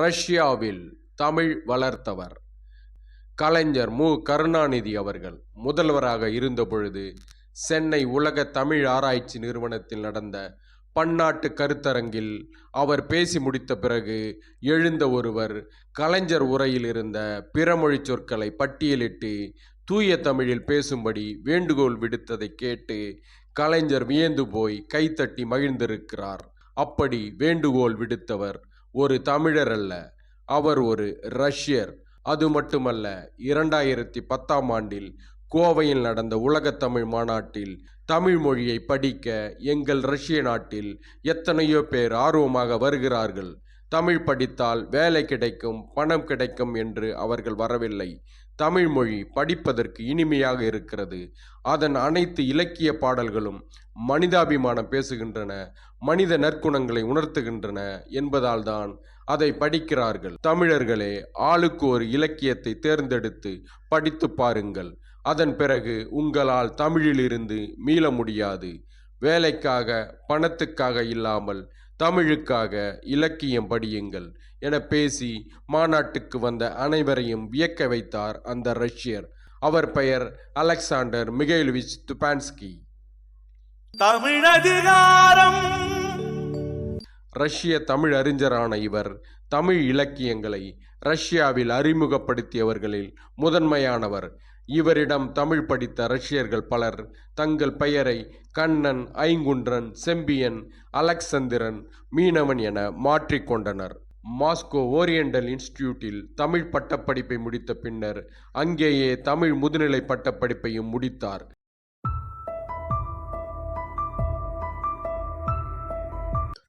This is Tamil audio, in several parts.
ரஷ்யாவில் தமிழ் வளர்த்தவர். கலைஞர் மு. கருணாநிதி அவர்கள் முதல்வராக இருந்தபொழுது சென்னை உலக தமிழ் ஆராய்ச்சி நிறுவனத்தில் நடந்த பன்னாட்டு கருத்தரங்கில் அவர் பேசி முடித்த பிறகு எழுந்த ஒருவர் கலைஞர் உரையில் இருந்த பிறமொழி சொற்களை பட்டியலிட்டு தூய தமிழில் பேசும்படி வேண்டுகோள் விடுத்ததை கேட்டு கலைஞர் வியந்து போய் கைத்தட்டி மகிழ்ந்திருக்கிறார். அப்படி வேண்டுகோள் விடுத்தவர் ஒரு தமிழர் அல்ல அவர் ஒரு ரஷ்யர். அது மட்டுமல்ல இரண்டாயிரத்தி பத்தாம் ஆண்டில் கோவையில் நடந்த உலகத்தமிழ் மாநாட்டில் தமிழ் மொழியை படிக்க எங்கள் ரஷ்ய நாட்டில் எத்தனையோ பேர் ஆர்வமாக வருகிறார்கள். தமிழ் படித்தால் வேலை கிடைக்கும் பணம் கிடைக்கும் என்று அவர்கள் வரவில்லை. தமிழ் மொழி படிப்பதற்கு இனிமையாக இருக்கிறது. அதன் அனைத்து இலக்கிய பாடல்களும் மனிதாபிமானம் பேசுகின்றன மனித நற்குணங்களை உணர்த்துகின்றன என்பதால் தான் அதை படிக்கிறார்கள். தமிழர்களே ஆளுக்கு ஒரு இலக்கியத்தை தேர்ந்தெடுத்து படித்து பாருங்கள். அதன் பிறகு உங்களால் தமிழிலிருந்து மீள முடியாது. வேலைக்காக பணத்துக்காக இல்லாமல் தமிழுக்காக இலக்கியம் படியுங்கள் என பேசி மாநாட்டுக்கு வந்த அனைவரையும் வியக்க வைத்தார் அந்த ரஷ்யர். அவர் பெயர் அலெக்சாண்டர் மிகைலுவிச் துபான்ஸ்கி. தமிழதிகாரம். ரஷ்ய தமிழ் அறிஞரான இவர் தமிழ் இலக்கியங்களை ரஷ்யாவில் அறிமுகப்படுத்தியவர்களில் முதன்மையானவர். இவரிடம் தமிழ் படித்த ரஷ்யர்கள் பலர் தங்கள் பெயரை கண்ணன் ஐங்குன்றன் செம்பியன் அலெக்சந்திரன் மீனவன் என மாற்றிக்கொண்டனர் மாஸ்கோ ஓரியண்டல் இன்ஸ்டிடியூட்டில் தமிழ் பட்டப்படிப்பை முடித்த பின்னர் அங்கேயே தமிழ் முதுநிலை பட்டப்படிப்பையும் முடித்தார்.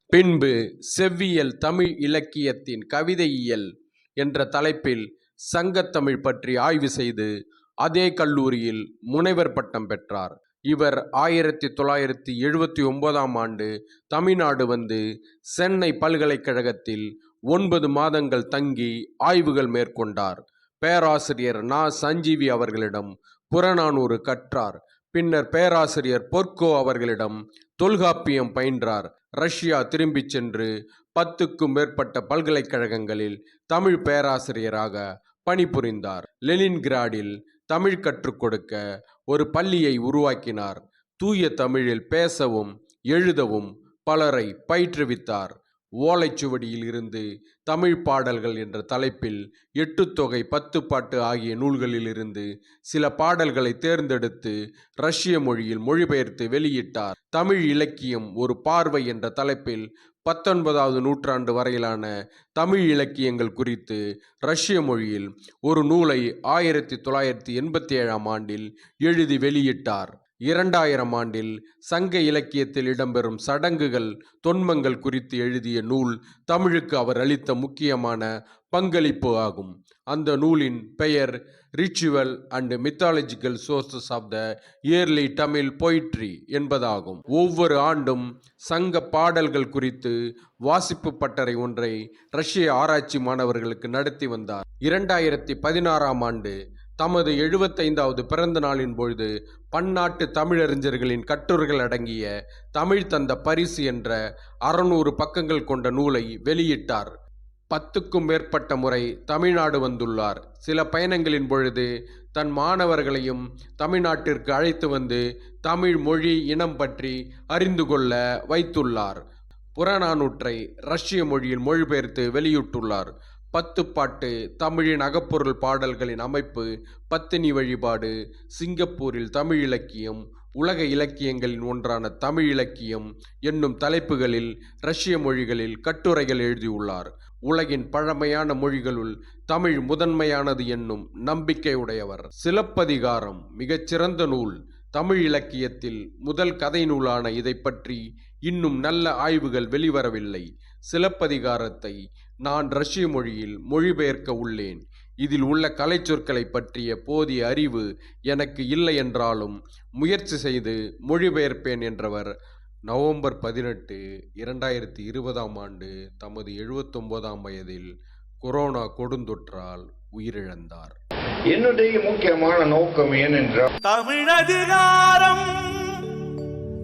பின்பு செவ்வியல் தமிழ் இலக்கியத்தின் கவிதையியல் என்ற தலைப்பில் சங்கத்தமிழ் பற்றி ஆய்வு செய்து அதே கல்லூரியில் முனைவர் பட்டம் பெற்றார். இவர் ஆயிரத்தி தொள்ளாயிரத்தி எழுபத்தி ஒன்பதாம் ஆண்டு தமிழ்நாடு வந்து சென்னை பல்கலைக்கழகத்தில் ஒன்பது மாதங்கள் தங்கி ஆய்வுகள் மேற்கொண்டார். பேராசிரியர் நா. சஞ்சீவி அவர்களிடம் புறநானூறு கற்றார். பின்னர் பேராசிரியர் பொற்கோ அவர்களிடம் தொல்காப்பியம் பயின்றார். ரஷ்யா திரும்பிச் சென்று பத்துக்கும் மேற்பட்ட பல்கலைக்கழகங்களில் தமிழ் பேராசிரியராக பணிபுரிந்தார். லெனின்கிராடில் தமிழ் கற்றுக் கொடுக்க ஒரு பள்ளியை உருவாக்கினார். தூய தமிழில் பேசவும் எழுதவும் பலரை பயிற்றுவித்தார். ஓலைச்சுவடியில் இருந்து தமிழ் பாடல்கள் என்ற தலைப்பில் எட்டுத்தொகை பத்து பாட்டு ஆகிய நூல்களிலிருந்து சில பாடல்களை தேர்ந்தெடுத்து ரஷ்ய மொழியில் மொழிபெயர்த்து வெளியிட்டார். தமிழ் இலக்கியம் ஒரு பார்வை என்ற தலைப்பில் பத்தொன்பதாவது நூற்றாண்டு வரையிலான தமிழ் இலக்கியங்கள் குறித்து ரஷ்ய மொழியில் ஒரு நூலை ஆயிரத்தி தொள்ளாயிரத்தி எண்பத்தி ஏழாம் ஆண்டில் எழுதி வெளியிட்டார். இரண்டாயிரம் ஆண்டில் சங்க இலக்கியத்தில் இடம்பெறும் சடங்குகள் தொன்மங்கள் குறித்து எழுதிய நூல் தமிழுக்கு அவர் அளித்த முக்கியமான பங்களிப்பு ஆகும். அந்த நூலின் பெயர் ritual and mythological sources of the early Tamil poetry என்பதாகும். ஒவ்வொரு ஆண்டும் சங்க பாடல்கள் குறித்து வாசிப்பு பட்டறை ஒன்றை ரஷ்ய ஆராய்ச்சி மாணவர்களுக்கு நடத்தி வந்தார். இரண்டாயிரத்தி பதினாறாம் ஆண்டு தமது எழுபத்தைந்தாவது பிறந்த நாளின் பொழுது பன்னாட்டு தமிழறிஞர்களின் கட்டுரைகள் அடங்கிய தமிழ் தந்த பரிசு என்ற அறநூறு பக்கங்கள் கொண்ட நூலை வெளியிட்டார். பத்துக்கும் மேற்பட்ட முறை தமிழ்நாடு வந்துள்ளார். சில பயணங்களின் பொழுது தன் மாணவர்களையும் தமிழ்நாட்டிற்கு அழைத்து வந்து தமிழ் மொழி இனம் பற்றி அறிந்து கொள்ள வைத்துள்ளார். புறநானூற்றை ரஷ்ய மொழியில் மொழிபெயர்த்து வெளியிட்டுள்ளார். பத்து பாட்டு தமிழின் அகப்பொருள் பாடல்களின் அமைப்பு பத்தினி வழிபாடு சிங்கப்பூரில் தமிழ் இலக்கியம் உலக இலக்கியங்களின் ஒன்றான தமிழ் இலக்கியம் என்னும் தலைப்புகளில் ரஷ்ய மொழிகளில் கட்டுரைகள் எழுதியுள்ளார். உலகின் பழமையான மொழிகளுள் தமிழ் முதன்மையானது என்னும் நம்பிக்கையுடையவர். சிலப்பதிகாரம் மிகச்சிறந்த நூல். தமிழ் இலக்கியத்தில் முதல் கதை நூலான இதை பற்றி இன்னும் நல்ல ஆய்வுகள் வெளிவரவில்லை. சிலப்பதிகாரத்தை நான் ரஷ்ய மொழியில் மொழிபெயர்க்க உள்ளேன். இதில் உள்ள கலைச்சொற்களை பற்றிய போதிய அறிவு எனக்கு இல்லை என்றாலும் முயற்சி செய்து மொழிபெயர்ப்பேன் என்றவர் நவம்பர் பதினெட்டு இரண்டாயிரத்தி இருபதாம் ஆண்டு தமது எழுபத்தொன்பதாம் வயதில் கொரோனா கொடுந்தொற்றால் உயிரிழந்தார். என்னுடைய முக்கியமான நோக்கம் ஏனென்றால் தமிழதிகாரம்.